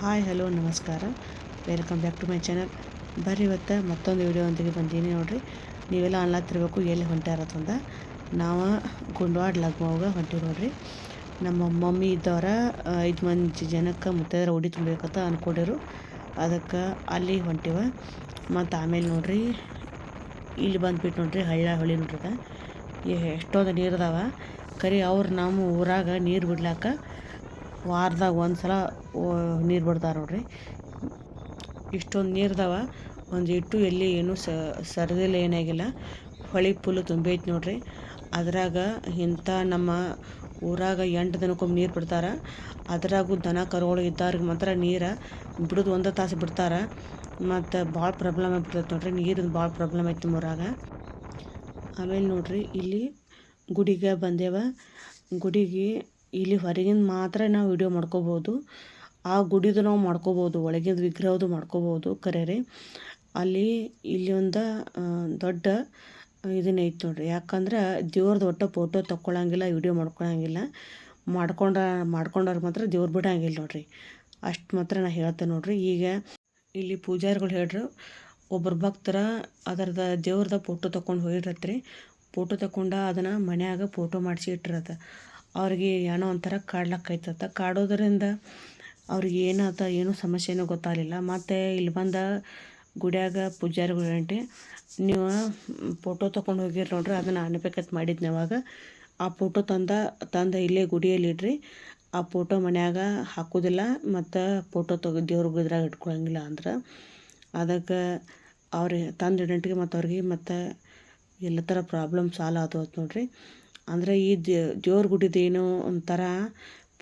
Hi, hello, ನಮಸ್ಕಾರ. Welcome back to my channel ಬರ್ರಿ ಇವತ್ತು ಮತ್ತೊಂದು ವಿಡಿಯೋ ಬಂದೀನಿ ನೋಡಿರಿ. ನೀವೆಲ್ಲ ಅನ್ಲಾತಿರ್ಬೇಕು ಎಲ್ಲಿ ಹೊಂಟಾರತ್ತಂದ ನಾವು ಗುಂಡ್ವಾಡ್ ಲಗ್ಮವಾಗ ಹೊಂಟಿವಿ ನೋಡಿರಿ. ನಮ್ಮ ಮಮ್ಮಿ ಇದ್ದವ್ರ ಐದು ಮಂದಿ ಜನಕ್ಕೆ ಮುತ್ತೈದರ ಉಡಿ ತುಂಬಬೇಕಂತ ಅಂದ್ಕೊಂಡಿರು ಅದಕ್ಕೆ ಅಲ್ಲಿ ಹೊಂಟಿವ. ಮತ್ತು ಆಮೇಲೆ ನೋಡಿರಿ, ಇಲ್ಲಿ ಬಂದುಬಿಟ್ಟು ನೋಡ್ರಿ, ಹಳ್ಳ ಹೊಳಿ ನೋಡ್ರಿ ಎಷ್ಟೊಂದು ನೀರು ಅದಾವ. ಕರಿ ಅವ್ರು ನಮ್ಮ ಊರಾಗ ನೀರು ಬಿಡ್ಲಾಕ ವಾರದಾಗ ಒಂದು ಸಲ ನೀರು ಬಿಡ್ತಾರೆ ನೋಡ್ರಿ. ಇಷ್ಟೊಂದು ನೀರ್ದವ. ಒಂದು ಇಟ್ಟು ಎಲ್ಲಿ ಏನೂ ಸರಿದಿಲ್ಲ, ಏನಾಗಿಲ್ಲ. ಹೊಳೆ ಫುಲ್ಲು ತುಂಬೈತಿ ನೋಡ್ರಿ. ಅದರಾಗ ಇಂಥ ನಮ್ಮ ಊರಾಗ ಎಂಟು ದಿನಕ್ಕೊಮ್ಮೆ ನೀರು ಬಿಡ್ತಾರೆ. ಅದ್ರಾಗೂ ದನ, ಕರುಗಳು ಇದ್ದವ್ರಿಗೆ ಮಾತ್ರ ನೀರು ಬಿಡೋದು ಒಂದು ತಾಸು ಬಿಡ್ತಾರೆ. ಮತ್ತು ಭಾಳ ಪ್ರಾಬ್ಲಮ್ ಆಗ್ಬಿಡ್ತೈತೆ ನೋಡ್ರಿ. ನೀರಿನ ಭಾಳ ಪ್ರಾಬ್ಲಮ್ ಐತಿ ಊರಾಗ. ಆಮೇಲೆ ನೋಡ್ರಿ, ಇಲ್ಲಿ ಗುಡಿಗೆ ಬಂದೇವ. ಗುಡಿಗೆ ಇಲ್ಲಿ ಹೊರಗಿಂದ ಮಾತ್ರ ನಾವು ವಿಡಿಯೋ ಮಾಡ್ಕೋಬೋದು. ಆ ಗುಡಿದು ನಾವು ಮಾಡ್ಕೋಬೋದು, ಒಳಗಿಂದ ವಿಗ್ರಹದ್ದು ಮಾಡ್ಕೋಬೋದು ಕರೆರೆ. ಅಲ್ಲಿ ಇಲ್ಲಿ ಒಂದು ದೊಡ್ಡ ಇದನ್ನೈತೆ ನೋಡ್ರಿ. ಯಾಕಂದ್ರೆ ದೇವ್ರದ್ದು ಒಟ್ಟು ಫೋಟೋ ತಕ್ಕೊಳಂಗಿಲ್ಲ ವಿಡಿಯೋ ಮಾಡ್ಕೊಳ್ಳೋಂಗಿಲ್ಲ ಮಾಡ್ಕೊಂಡ ಮಾಡ್ಕೊಂಡವ್ರು ಮಾತ್ರ ದೇವ್ರು ಬಿಡಂಗಿಲ್ಲ ನೋಡಿರಿ. ಅಷ್ಟು ಮಾತ್ರ ನಾ ಹೇಳ್ತೇನೆ ನೋಡಿರಿ. ಈಗ ಇಲ್ಲಿ ಪೂಜಾರಿಗಳು ಹೇಳ್ರಿ, ಒಬ್ಬರು ಭಕ್ತರ ಅದರದ ದೇವ್ರದ ಫೋಟೋ ತಗೊಂಡು ಹೋಗಿರತ್ರಿ. ಫೋಟೋ ತಗೊಂಡ ಅದನ್ನು ಮನ್ಯಾಗ ಫೋಟೋ ಮಾಡಿಸಿ ಇಟ್ಟಿರತ್ತೆ. ಅವ್ರಿಗೆ ಏನೋ ಒಂಥರ ಕಾಡ್ಲಕ್ಕೈತತ್ತ ಕಾಡೋದರಿಂದ ಅವ್ರಿಗೆ ಏನಾತ ಏನೂ ಸಮಸ್ಯೆನೂ ಗೊತ್ತಾಗಲಿಲ್ಲ. ಮತ್ತು ಇಲ್ಲಿ ಬಂದ ಗುಡಿಯಾಗ ಪೂಜಾರಿಗಳು ಗಂಟೆ ನೀವು ಫೋಟೋ ತೊಗೊಂಡು ಹೋಗಿರಿ ನೋಡ್ರಿ, ಅದನ್ನು ಅನ್ಬೇಕಂತ ಮಾಡಿದ್ನಿ ಅವಾಗ. ಆ ಫೋಟೋ ತಂದ ತಂದ ಇಲ್ಲೇ ಗುಡಿಯಲ್ಲಿ ಇಡ್ರಿ. ಆ ಫೋಟೋ ಮನ್ಯಾಗ ಹಾಕೋದಿಲ್ಲ, ಮತ್ತು ಫೋಟೋ ತೊಗೊ ದೇವ್ರ ಗುದ್ರಾಗ ಇಟ್ಕೊಳಂಗಿಲ್ಲ ಅಂದ್ರೆ. ಅದಕ್ಕೆ ಅವ್ರಿಗೆ ತಂದು ಇಡಂಟಿಗೆ ಮತ್ತು ಅವ್ರಿಗೆ ಮತ್ತು ಎಲ್ಲ ಥರ ಪ್ರಾಬ್ಲಮ್ ಸಾಲ್ವ್ ಆದವು ನೋಡ್ರಿ. ಅಂದರೆ ಈ ದೇವ್ರ ಗುಡಿದೇನೋ ಒಂಥರ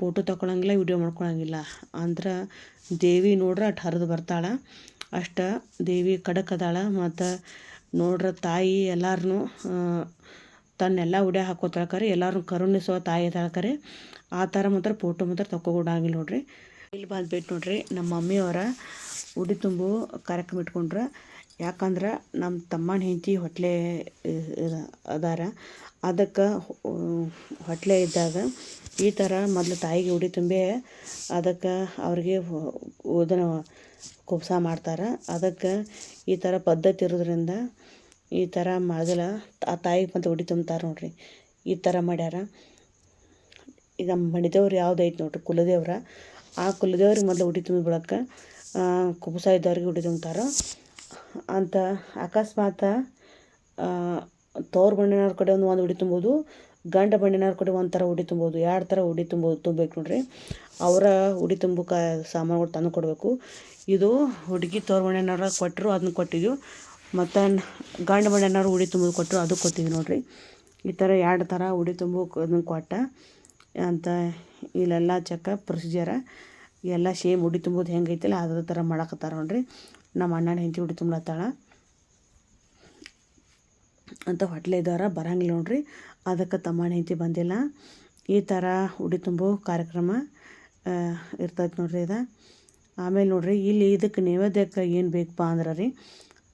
ಫೋಟೋ ತಗೊಳಂಗಿಲ್ಲ ವಿಡಿಯೋ ಮಾಡ್ಕೊಳಂಗಿಲ್ಲ. ಅಂದ್ರೆ ದೇವಿ ನೋಡ್ರೆ ಅಷ್ಟು ಹರಿದು ಬರ್ತಾಳೆ. ಅಷ್ಟು ದೇವಿ ಖಡಕ್ ಅದಾಳೆ. ಮತ್ತು ನೋಡ್ರೆ ತಾಯಿ ಎಲ್ಲಾರನ್ನೂ ತನ್ನೆಲ್ಲ ಉಡೆ ಹಾಕೋತಾಳೆ ಕರೆ ಎಲ್ಲರನ್ನೂ ಕರುಣಿಸುವ ತಾಯಿ ಇದ್ದಾಳೆ ಕರೆ ಆ ಥರ ಮಾತ್ರ ಫೋಟೋ ಮಾತ್ರ ತಗೊಬಿಡಂಗಿಲ್ಲ ನೋಡ್ರಿ. ಇಲ್ಲಿ ಬಂದ್ಬಿಟ್ಟು ನೋಡ್ರಿ, ನಮ್ಮ ಮಮ್ಮಿಯವರ ಉಡಿ ತುಂಬು ಕಾರ್ಯಕ್ರಮ ಇಟ್ಕೊಂಡ್ರೆ. ಯಾಕಂದ್ರೆ ನಮ್ಮ ತಮ್ಮನ ಹೆಂಡತಿ ಹೊಟ್ಲೆ ಅದಾರ. ಅದಕ್ಕೆ ಹೊಟ್ಲೆ ಇದ್ದಾಗ ಈ ಥರ ಮೊದಲು ತಾಯಿಗೆ ಉಡಿ ತುಂಬಿ ಅದಕ್ಕೆ ಅವ್ರಿಗೆ ಇದನ್ನು ಕುಪ್ಸ ಮಾಡ್ತಾರೆ. ಅದಕ್ಕೆ ಈ ಥರ ಪದ್ಧತಿ ಇರೋದ್ರಿಂದ ಈ ಥರ ಮೊದಲು ಆ ತಾಯಿಗೆ ಮತ್ತು ಉಡಿ ತುಂಬ್ತಾರೆ ನೋಡ್ರಿ. ಈ ಥರ ಮಾಡ್ಯಾರ. ಈಗ ನಮ್ಮ ಮಣಿದೇವ್ರು ಯಾವ್ದು ಐತೆ ನೋಡ್ರಿ, ಕುಲದೇವ್ರ. ಆ ಕುಲದೇವ್ರಿಗೆ ಮೊದಲು ಉಡಿ ತುಂಬಿ ಬಿಡಕ್ಕೆ ಕುಬ್ಸ ಇದ್ದವ್ರಿಗೆ ಉಡಿ ತುಂಬ್ತಾರೆ. ಅಂತ ಅಕಸ್ಮಾತ್ ತವ್ರು ಮನೆಯವ್ರ ಕಡೆ ಒಂದು ಒಂದು ಉಡಿ ತುಂಬೋದು, ಗಂಡ ಬಣ್ಣಿನವ್ರ ಕಡೆ ಒಂದು ಥರ ಉಡಿ ತುಂಬೋದು ಎರಡು ಥರ ಉಡಿ ತುಂಬೋದು ತುಂಬಬೇಕು ನೋಡ್ರಿ. ಅವರ ಉಡಿ ತುಂಬಕ್ಕೆ ಸಾಮಾನುಗಳು ತಂದು ಕೊಡಬೇಕು. ಇದು ಹುಡುಗಿ ತವ್ರು ಮನೆಯವ್ರ ಕೊಟ್ಟರು ಅದನ್ನ ಕೊಟ್ಟಿದ್ದು ಮತ್ತು ಗಂಡ ಮನೆಯವ್ರು ಉಡಿ ತುಂಬೋದು ಕೊಟ್ಟರು ಅದು ಕೊಟ್ಟಿದ್ವಿ ನೋಡ್ರಿ. ಈ ಥರ ಎರಡು ಥರ ಉಡಿ ತುಂಬ ಅದನ್ನು ಕೊಟ್ಟ. ಅಂತ ಇಲ್ಲೆಲ್ಲ ಚೆಕ್ ಪ್ರೊಸೀಜರ ಎಲ್ಲ ಸೇಮ್ ಉಡಿ ತುಂಬೋದು ಹೆಂಗೈತಿಲ್ಲ ಅದರ ಥರ ಮಾಡಕತ್ತಾರ ನೋಡ್ರಿ. ನಮ್ಮ ಅಣ್ಣನ ಹೆಂಡತಿ ಉಡಿ ತುಂಬಲತ್ತಾಳ ಅಂತ ಹೊಟ್ಲೆ ಇದ್ದಾರ ಬರಂಗಿಲ್ಲ ನೋಡ್ರಿ. ಅದಕ್ಕೆ ತಮ್ಮನ ಹೆಂಡತಿ ಬಂದಿಲ್ಲ. ಈ ಥರ ಉಡಿ ತುಂಬೋ ಕಾರ್ಯಕ್ರಮ ಇರ್ತೈತೆ ನೋಡ್ರಿ ಇದು. ಆಮೇಲೆ ನೋಡ್ರಿ, ಇಲ್ಲಿ ಇದಕ್ಕೆ ನೈವೇದ್ಯಕ್ಕೆ ಏನು ಬೇಕಪ್ಪ ಅಂದ್ರೆ ರೀ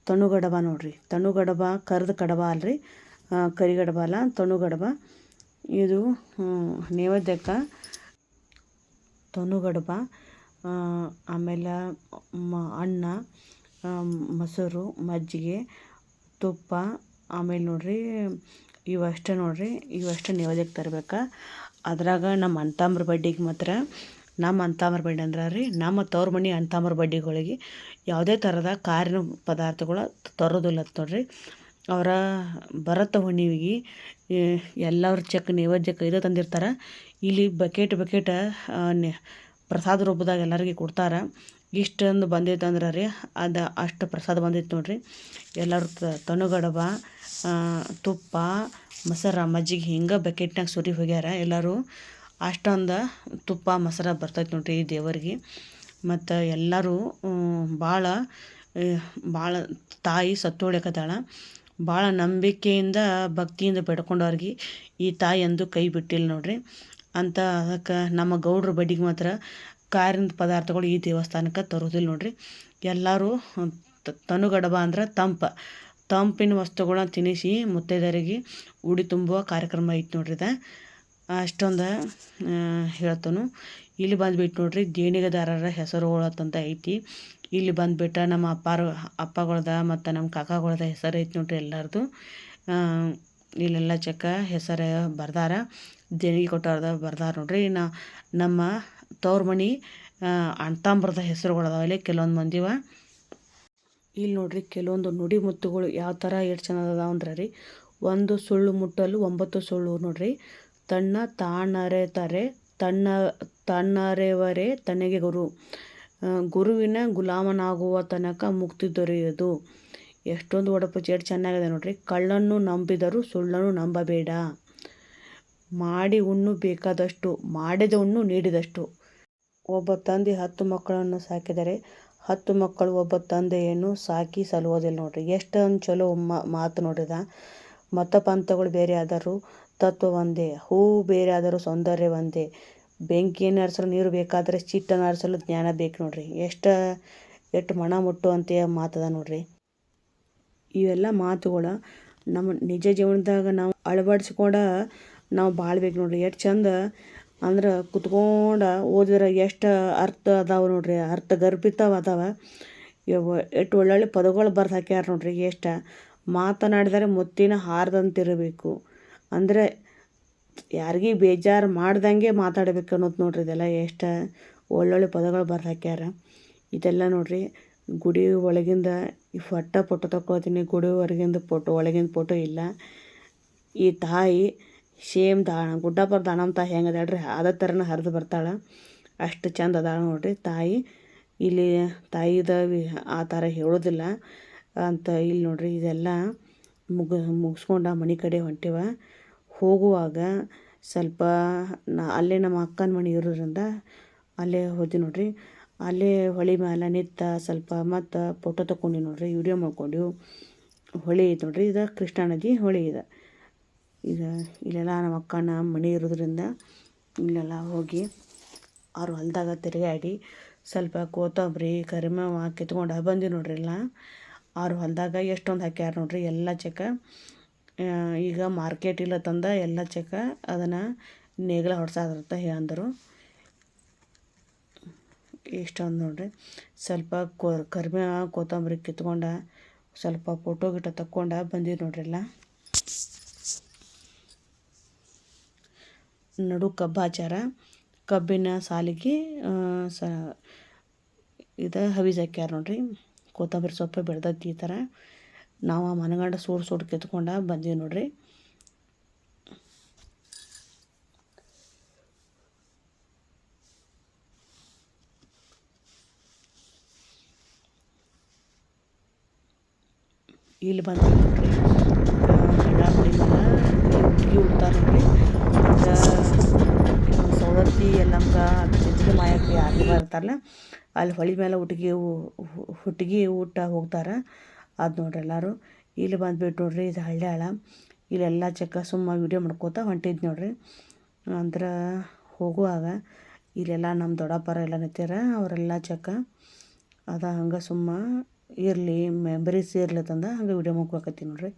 ತಣ್ಣುಗಡಬ ನೋಡ್ರಿ. ತಣ್ಣುಗಡಬ ಕರ್ದ ಕಡಬ ಅಲ್ರಿ. ಕರಿಗಡಬ ಅಲ್ಲ ತಣ್ಣುಗಡಬ ಇದು ನೈವೇದ್ಯಕ್ಕೆ ತಣ್ಣುಗಡಬ ಆಮೇಲೆ ಮ, ಅನ್ನ ಮೊಸರು, ಮಜ್ಜಿಗೆ, ತುಪ್ಪ, ಆಮೇಲೆ ನೋಡಿರಿ ಇವಷ್ಟೇ ನೋಡಿರಿ, ಇವಷ್ಟೇ ನೈವೇದ್ಯಕ್ಕೆ ತರ್ಬೇಕು. ಅದ್ರಾಗ ನಮ್ಮ ಅಂತಂಬ್ರ ಬಡ್ಡಿಗೆ ಮಾತ್ರ ನಮ್ಮ ಅಂತಂಬ್ರ ಬಡ್ಡಿ ಅಂದ್ರೆ ರೀ ನಮ್ಮ ತವ್ರ ಮನೆ ಅಂತಂಬ್ರ ಬಡ್ಡಿಗಳಿಗೆ ಯಾವುದೇ ಥರದ ಕಾರಿನ ಪದಾರ್ಥಗಳು ತರೋದಿಲ್ಲ ನೋಡಿರಿ. ಅವರ ಭರತ ಹುಣ್ಣಿಮೆಗೆ ಎಲ್ಲರ ಚೆಕ್ ನೈವೇದ್ಯಕ್ಕೆ ಇದು ತಂದಿರ್ತಾರೆ. ಇಲ್ಲಿ ಬಕೆಟ್ ಬಕೆಟ ಪ್ರಸಾದ ರೂಪದಾಗ ಎಲ್ಲರಿಗೆ ಕೊಡ್ತಾರೆ. ಇಷ್ಟೊಂದು ಬಂದೈತೆ ಅಂದ್ರೆ ರೀ, ಅದು ಅಷ್ಟು ಪ್ರಸಾದ ಬಂದೈತೆ ನೋಡ್ರಿ. ಎಲ್ಲರೂ ತನುಗಡಬ ತುಪ್ಪ, ಮೊಸರ, ಮಜ್ಜಿಗೆ ಹಿಂಗೆ ಬಕೆಟ್ನಾಗ ಸುರಿ ಹೋಗ್ಯಾರ. ಎಲ್ಲರೂ ಅಷ್ಟೊಂದು ತುಪ್ಪ, ಮೊಸರ ಬರ್ತೈತೆ ನೋಡಿರಿ ಈ ದೇವರಿಗೆ. ಮತ್ತು ಎಲ್ಲರೂ ಭಾಳ ಭಾಳ ತಾಯಿ ಸತ್ತೋಳ್ಯಕತ್ತಾಳ ಭಾಳ ನಂಬಿಕೆಯಿಂದ, ಭಕ್ತಿಯಿಂದ ಬೇಡ್ಕೊಂಡವ್ರಿಗೆ ಈ ತಾಯಿ ಎಂದು ಕೈ ಬಿಟ್ಟಿಲ್ಲ ನೋಡ್ರಿ. ಅಂತ ಅದಕ್ಕೆ ನಮ್ಮ ಗೌಡ್ರ ಬಡ್ಡಿಗೆ ಮಾತ್ರ ಕಾರಿನ ಪದಾರ್ಥಗಳು ಈ ದೇವಸ್ಥಾನಕ್ಕೆ ತರೋದಿಲ್ಲ ನೋಡ್ರಿ. ಎಲ್ಲರೂ ತನುಗಡಬ ಅಂದ್ರೆ ತಂಪು. ತಂಪಿನ ವಸ್ತುಗಳನ್ನ ತಿನ್ನಿಸಿ ಮುತ್ತೈದೆಯರಿಗೆ ಉಡಿ ತುಂಬುವ ಕಾರ್ಯಕ್ರಮ ಐತೆ ನೋಡ್ರಿ ಇದು. ಅಷ್ಟೊಂದು ಹೇಳ್ತಾನು. ಇಲ್ಲಿ ಬಂದ್ಬಿಟ್ಟು ನೋಡ್ರಿ ದೇಣಿಗೆದಾರರ ಹೆಸರುಗಳಂತ ಐತಿ. ಇಲ್ಲಿ ಬಂದ್ಬಿಟ್ಟು ನಮ್ಮ ಅಪ್ಪಾರು, ಅಪ್ಪಗಳ್ದ ಮತ್ತು ನಮ್ಮ ಕಾಕಾಗಳ್ದ ಹೆಸರು ಐತಿ ನೋಡ್ರಿ ಎಲ್ಲರದು. ಇಲ್ಲೆಲ್ಲ ಚಕ್ಕ ಹೆಸರು ಬರ್ದಾರ. ದೇಣಿಗೆ ಕೊಟ್ಟವ್ರದ ಬರ್ದಾರ ನೋಡ್ರಿ. ನಾ ನಮ್ಮ ತವ್ರ ಮನೆ ಹೆಸರುಗಳದಾವ ಹೆಸರುಗಳು ಅದಾವಲ್ಲಿ ಕೆಲವೊಂದು ಮಂದಿವ ಇಲ್ಲಿ ನೋಡ್ರಿ ಕೆಲವೊಂದು ನುಡಿ ಮುತ್ತುಗಳು ಯಾವ ಥರ ಎಷ್ಟು ಚೆನ್ನದ ಅಂದ್ರೆ ರೀ. ಒಂದು ಸುಳ್ಳು ಮುಟ್ಟಲು ಒಂಬತ್ತು ಸುಳ್ಳು ನೋಡ್ರಿ. ತಣ್ಣ ತಾಣರೆ ತರೆ, ತಣ್ಣ, ತಣ್ಣರೆವರೆ ತನಗೆ ಗುರು. ಗುರುವಿನ ಗುಲಾಮನಾಗುವ ತನಕ ಮುಕ್ತಿ ದೊರೆಯೋದು ಎಷ್ಟೊಂದು ಒಡಪು ಚೇಟ್ ಚೆನ್ನಾಗಿದೆ ನೋಡ್ರಿ. ಕಳ್ಳನ್ನು ನಂಬಿದರೂ ಸುಳ್ಳನ್ನು ನಂಬಬೇಡ. ಮಾಡಿ ಉಣ್ಣು ಬೇಕಾದಷ್ಟು, ಮಾಡಿದ ಉಣ್ಣು ನೀಡಿದಷ್ಟು. ಒಬ್ಬ ತಂದೆ ಹತ್ತು ಮಕ್ಕಳನ್ನು ಸಾಕಿದರೆ, ಹತ್ತು ಮಕ್ಕಳು ಒಬ್ಬ ತಂದೆಯನ್ನು ಸಾಕಿ ಸಲುವುದಿಲ್ಲ ನೋಡ್ರಿ. ಎಷ್ಟೊಂದು ಚಲೋ ಮಾತು ನೋಡಿದ ಮತ ಪಂಥಗಳು ಬೇರೆ ಆದರೂ ತತ್ವ ಒಂದೇ ಹೂವು ಬೇರೆ ಆದರೂ ಸೌಂದರ್ಯ ಒಂದೇ. ಬೆಂಕಿಯನ್ನು ಆರಿಸಲು ನೀರು ಬೇಕಾದರೆ ಚಿಟ್ಟನ್ನು ಆರಿಸಲು ಜ್ಞಾನ ಬೇಕು ನೋಡ್ರಿ. ಎಷ್ಟು ಎಷ್ಟು ಮಣ ಮುಟ್ಟು ಅಂತ ಮಾತದ ನೋಡ್ರಿ. ಇವೆಲ್ಲ ಮಾತುಗಳು ನಮ್ಮ ನಿಜ ಜೀವನದಾಗ ನಾವು ಅಳವಡಿಸ್ಕೊಂಡ ನಾವು ಬಾಳ್ಬೇಕು ನೋಡ್ರಿ. ಎಷ್ಟು ಚಂದ ಅಂದ್ರೆ ಕುತ್ಕೊಂಡು ಓದಿದ್ರೆ ಎಷ್ಟು ಅರ್ಥ ಅದಾವೆ ನೋಡ್ರಿ. ಅರ್ಥ ಗರ್ಭಿತವ ಅದಾವ. ಎಷ್ಟು ಒಳ್ಳೊಳ್ಳೆ ಪದಗಳು ಬರ್ದು ಹಾಕ್ಯಾರ ನೋಡ್ರಿ ಎಷ್ಟು. ಮಾತನಾಡಿದರೆ ಮುತ್ತಿನ ಹಾರದಂತಿರಬೇಕು. ಅಂದರೆ ಯಾರಿಗೆ ಬೇಜಾರು ಮಾಡ್ದಂಗೆ ಮಾತಾಡಬೇಕು ಅನ್ನೋದು ನೋಡ್ರಿ ಇದೆಲ್ಲ ಎಷ್ಟು ಒಳ್ಳೊಳ್ಳೆ ಪದಗಳು ಬರ್ದು ಹಾಕ್ಯಾರ. ಇದೆಲ್ಲ ನೋಡ್ರಿ ಗುಡಿ ಒಳಗಿಂದ ಈ ಫೋಟೋ ಫೋಟೋ ತಗೊಳ್ತೀನಿ ಗುಡಿ ಹೊರಗಿಂದ ಫೋಟೋ, ಒಳಗಿಂದ ಫೋಟೋ ಇಲ್ಲ. ಈ ತಾಯಿ ಸೇಮ್ ದಾಣ ಗುಡ್ಡಪ್ಪರ ದಾನಮ್ಮ ಅಂತ ಹೆಂಗೆ ಅದಾಳ್ರಿ ಅದೇ ಥರನೇ ಹರಿದು ಬರ್ತಾಳೆ. ಅಷ್ಟು ಚಂದ ಅದಾಳೆ ನೋಡ್ರಿ ತಾಯಿ. ಇಲ್ಲಿ ತಾಯಿದ ಆ ಥರ ಹೇಳೋದಿಲ್ಲ. ಅಂತ ಇಲ್ಲಿ ನೋಡ್ರಿ ಇದೆಲ್ಲ ಮುಗ, ಮುಗಿಸ್ಕೊಂಡ ಮನೆ ಕಡೆ ಹೊಂಟಿವ. ಹೋಗುವಾಗ ಸ್ವಲ್ಪ ನಾ, ಅಲ್ಲೇ ನಮ್ಮ ಅಕ್ಕನ ಮನೆ ಇರೋದ್ರಿಂದ ಅಲ್ಲೇ ಹೋದ್ವಿ ನೋಡ್ರಿ. ಅಲ್ಲೇ ಹೊಳಿ ಮೇಲೆ ನಿತ್ತ ಸ್ವಲ್ಪ ಮತ್ತು ಫೋಟೋ ತಕೊಂಡಿ ನೋಡ್ರಿ ವಿಡಿಯೋ ಮಾಡ್ಕೊಂಡು ಹೊಳಿ ಐತೆ ನೋಡ್ರಿ, ಇದು ಕೃಷ್ಣಾ ನದಿ ಹೊಳಿ ಇದೆ. ಈಗ ಇಲ್ಲೆಲ್ಲ ನಮ್ಮ ಅಕ್ಕನ ಮನೆ ಇರೋದ್ರಿಂದ ಇಲ್ಲೆಲ್ಲ ಹೋಗಿ ಅವ್ರ ಹೊಲದಾಗ ತಿರುಗಾಡಿ ಸ್ವಲ್ಪ ಕೊತ್ತಂಬರಿ ಕರಿಬೇವು ಕಿತ್ಕೊಂಡು ಬಂದ್ವಿ ನೋಡ್ರಿ ಎಲ್ಲ. ಅವ್ರ ಹೊಲದಾಗ ಎಷ್ಟೊಂದು ಹಾಕ್ಯಾರ ನೋಡ್ರಿ ಎಲ್ಲ ಚೆಕ್ಕ ಈಗ ಮಾರ್ಕೆಟ್ ಇಲ್ಲ ತಂದ ಎಲ್ಲ ಚೆಕ್ಕ ಅದನ್ನು ನೇಗಿಲ ಹೊಡ್ಸಾದ್ರಂತ ಹೇಳಂದರು ಇಷ್ಟೊಂದು ನೋಡ್ರಿ ಸ್ವಲ್ಪ ಕೊ, ಕರಿಮೆ, ಕೊತ್ತಂಬರಿ ಕಿತ್ಕೊಂಡ ಸ್ವಲ್ಪ ಫೋಟೋ ಗಿಟ ತಕ್ಕೊಂಡು ಬಂದಿದ್ದು ನೋಡ್ರಿ ಎಲ್ಲ. ನಡು ಕಬ್ಬಾಚಾರ, ಕಬ್ಬಿನ ಸಾಲಿಗೆ ಸ, ಇದು ಹವಿಜ್ ಹಾಕ್ಯಾರ ನೋಡ್ರಿ. ಕೊತ್ತಂಬರಿ ಸೊಪ್ಪು ಬೆಳ್ದೈತಿ ಈ ಥರ ನಾವು ಮನಗಂಡ ಸೂಡು ಸೂಡು ಕಿತ್ಕೊಂಡ ಬಂದೀವಿ ನೋಡ್ರಿ. ಇಲ್ಲಿ ಬಂದ್ರಿ ನೋಡ್ರಿ. ಹುಡುಗಿ ಉಡ್ತಾರೆ ನೋಡ್ರಿ. ಸೌದತ್ತಿ ಎಲ್ಲಂಗ ಜಜ್ಜಿಗೆ ಮಾಯಕ್ಕೆ ಯಾರು ಬರ್ತಾರಲ್ಲ ಅಲ್ಲಿ ಹೊಳಿ ಮೇಲೆ ಹುಟ್ಟಿಗೆ ಹುಟ್ಗಿ ಊಟ ಹೋಗ್ತಾರೆ. ಅದು ನೋಡ್ರಿ ಎಲ್ಲರೂ. ಇಲ್ಲಿ ಬಂದುಬಿಟ್ಟು ನೋಡ್ರಿ ಇದು ಹಳ್ಳ್ಯಾಳ ಇಲ್ಲೆಲ್ಲ ಚಕ್ಕ ಸುಮ್ಮ ವೀಡಿಯೋ ಮಾಡ್ಕೋತ ಹೊಂಟಿದ್ ನೋಡ್ರಿ. ಅಂದ್ರೆ ಹೋಗುವಾಗ ಇಲ್ಲೆಲ್ಲ ನಮ್ಮ ದೊಡ್ಡಪ್ಪರ ಎಲ್ಲ ನಿಂತಾರ ಅವರೆಲ್ಲ ಚಕ್ಕ ಅದ ಹಂಗೆ ಸುಮ್ಮ ಇರಲಿ, ಮೆಮರೀಸ್ ಇರ್ಲಿ ತಂದ ಹಂಗೆ ವೀಡಿಯೋ ಮಾಡ್ಕೊಳಕತ್ತೀನಿ ನೋಡ್ರಿ.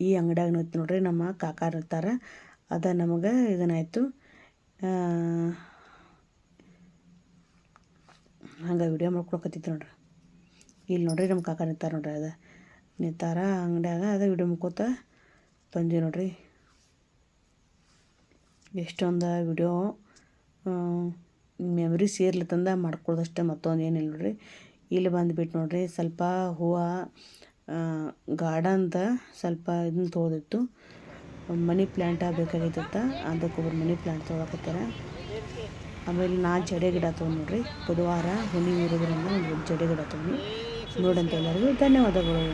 ಈ ಅಂಗಡಿಯಾಗ ನಿಂತು ನೋಡ್ರಿ, ನಮ್ಮ ಕಾಕಾರ ಇರ್ತಾರೆ. ಅದ ನಮಗೆ ಇದನ್ನಾಯಿತು. ಹಂಗೆ ವಿಡಿಯೋ ಮಾಡ್ಕೊಳಕತ್ತಿತ್ತು ನೋಡ್ರಿ. ಇಲ್ಲಿ ನೋಡ್ರಿ ನಮ್ಮ ಕಾಕ ನಿಂತಾರ ನೋಡ್ರಿ ಅದ. ನಿಂತಾರ ಅಂಗಡಿಯಾಗ ಅದ ವಿಡಿಯೋ ಮುಕ್ಕೋತ ಬಂದ್ವಿ ನೋಡ್ರಿ. ಎಷ್ಟೊಂದು ವಿಡಿಯೋ ಮೆಮ್ರಿ ಸೇರ್ಲತ್ತಂದ ಮಾಡ್ಕೊಳ್ಳೋದಷ್ಟೇ ಮತ್ತೊಂದು ಏನಿಲ್ಲ ನೋಡ್ರಿ. ಇಲ್ಲಿ ಬಂದುಬಿಟ್ಟು ನೋಡ್ರಿ ಸ್ವಲ್ಪ ಹೂವು ಗಾರ್ಡನ್ದ ಸ್ವಲ್ಪ ಇದನ್ನ ತೋದಿತ್ತು ಮನಿ ಪ್ಲ್ಯಾಂಟ ಬೇಕಾಗಿತ್ತ ಅದಕ್ಕೆ ಒಬ್ಬರು ಮನಿ ಪ್ಲ್ಯಾಂಟ್ ತೊಗೊಳಕತ್ತಾರ ಆಮೇಲೆ ನಾ ಜಡೆ ಗಿಡ ತೊಗೊಂಡು ನೋಡ್ರಿ, ಬುಧವಾರ ಹುಣ್ಣಿಮೆ ಇರೋದ್ರಿಂದ ಒಂದು ಜಡೆ ಗಿಡ ತೊಗೊಂಡು ನೋಡಂತ ಎಲ್ಲರಿಗೂ ಧನ್ಯವಾದಗಳು.